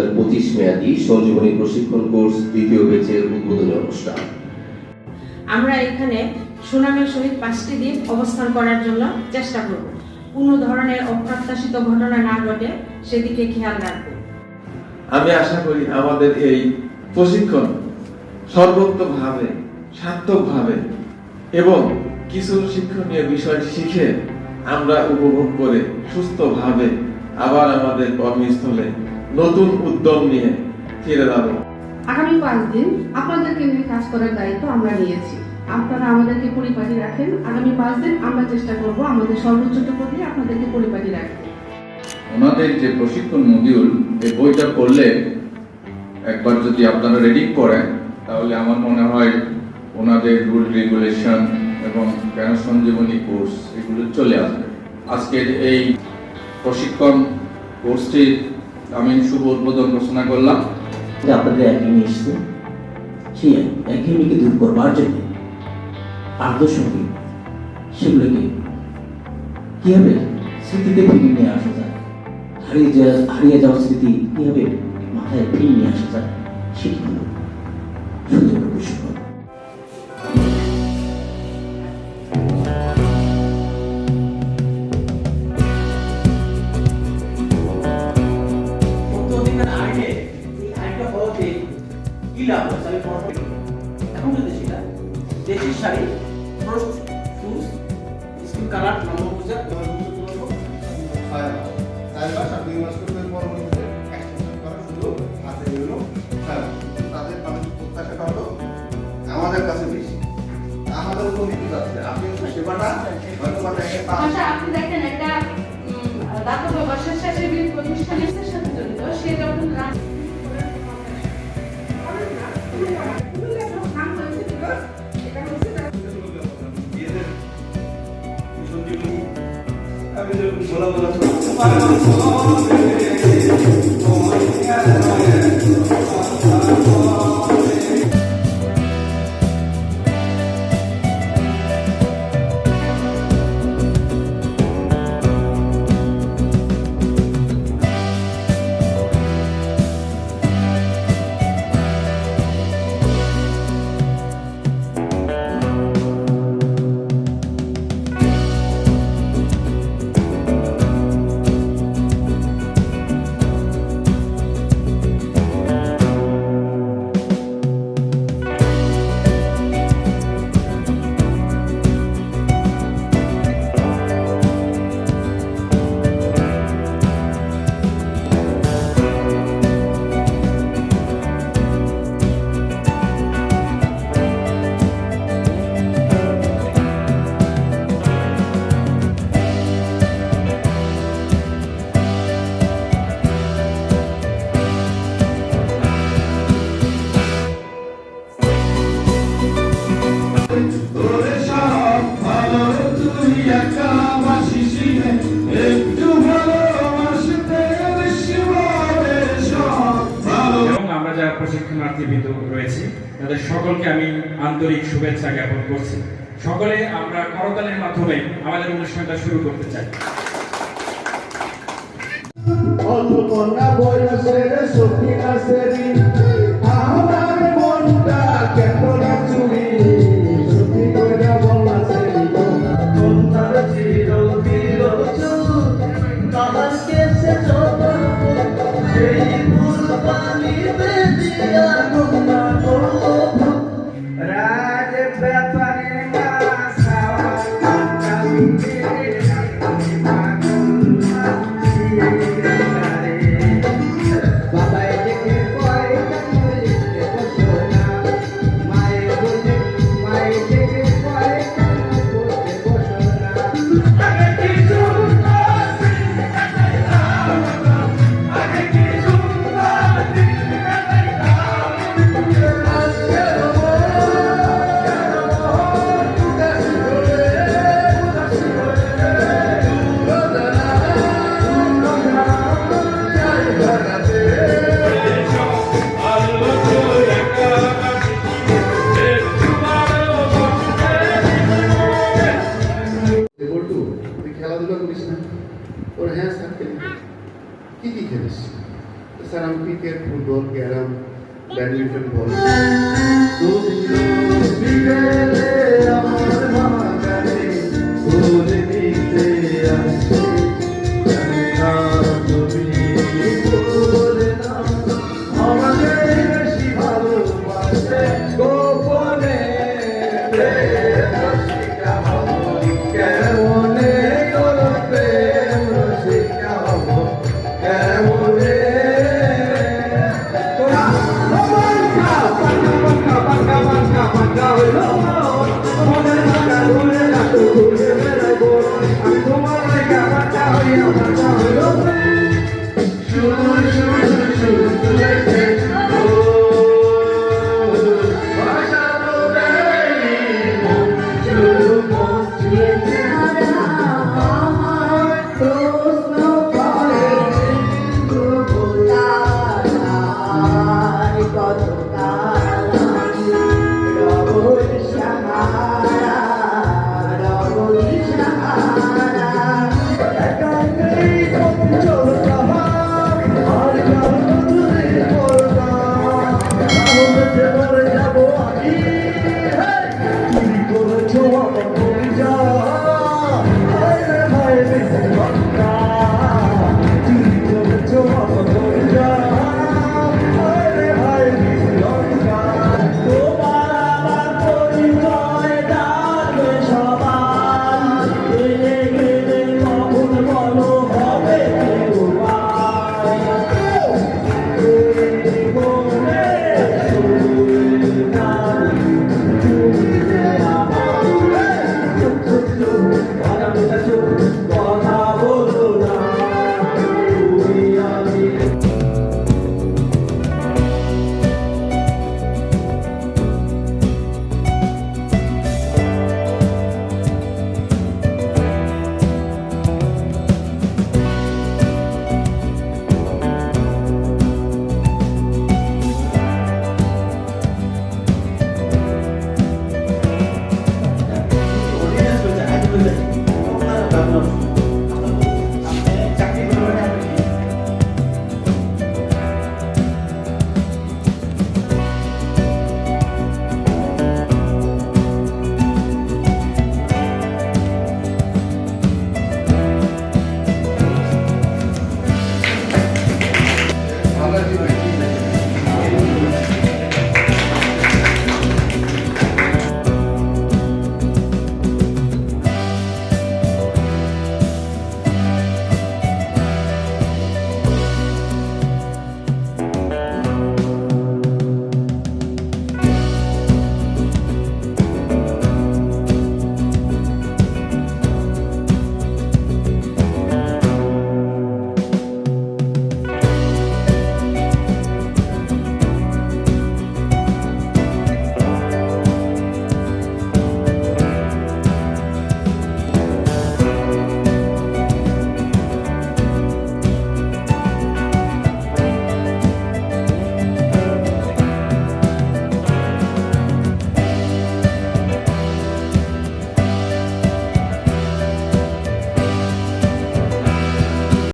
হাজার পঁচিশ মেয়াদী সহজীবনী প্রশিক্ষণ কোর্স দ্বিতীয় ব্যাচের উদ্বোধনী অনুষ্ঠান। আমরা এখানে সুনামের সহিত পাঁচটি দিন অবস্থান করার জন্য চেষ্টা করব। কোনো ধরনের অপ্রত্যাশিত ঘটনা না ঘটে সেদিকে খেয়াল রাখব। আমি আশা করি আমাদের এই প্রশিক্ষণ সর্বোত্তভাবে সার্থকভাবে এবং কিছু শিক্ষণীয় বিষয় শিখে আমরা উপভোগ করে সুস্থভাবে আবার আমাদের কর্মস্থলে নতুন উদ্যম নিয়ে ফিরে যাব। আগামী পাঁচ দিন আপনাদেরকে নিয়ে কাজ করার দায়িত্ব আমরা নিয়েছি। আপনারা আমাদেরকে পরিপাটি রাখেন। আগামী পাঁচ দিন আমরা চেষ্টা করব আমাদের সর্বোচ্চটুকু দিয়ে আপনাদেরকে পরিপাটি রাখতে। ওনাদের যে প্রশিক্ষণ মডিউল এই বইটা পড়লে একবার যদি আপনারা রেডি করেন তাহলে আমার মনে হয় ওনাদের রুল রেগুলেশন এবং জ্ঞান সঞ্জীবনী কোর্স এগুলো চলে আসবে। আজকের এই প্রশিক্ষণ কোর্সটির আমি শুভ উদ্বোধন ঘোষণা করলাম। যে আপনাদের একঘেয়েমি এসছে, সেই একঘেয়েমিকে দূর করবার জন্য আদর্শকে সেগুলোকে কীভাবে স্মৃতিতে ফিরিয়ে নিয়ে আসা যায়, হারিয়ে যাওয়া হারিয়ে যাওয়া স্মৃতি কীভাবে মাথায় ফিরিয়ে নিয়ে আসা যায় সেটি হলো সুন্দর প্রশিক্ষণ ছয় মাস মাস দুই মাস করে পরবর্তীতে এক্সটেনশন করা শুধু হাতে প্রত্যাশাটা হলো আমাদের কাছে বেশি। আমাদের উপর নিতে যাচ্ছে আপনি সেবাটা আচ্ছা আপনি দেখেন একটা দাতব্য বা স্বেচ্ছাসেবী Deus. রয়েছে তাদের সকলকে আমি আন্তরিক শুভেচ্ছা জ্ঞাপন করছি। সকলে আমরা করতালের মাধ্যমে আমাদের অনুষ্ঠানটা শুরু করতে চাই। অল্পনা বয়সের নাচেরি Amém.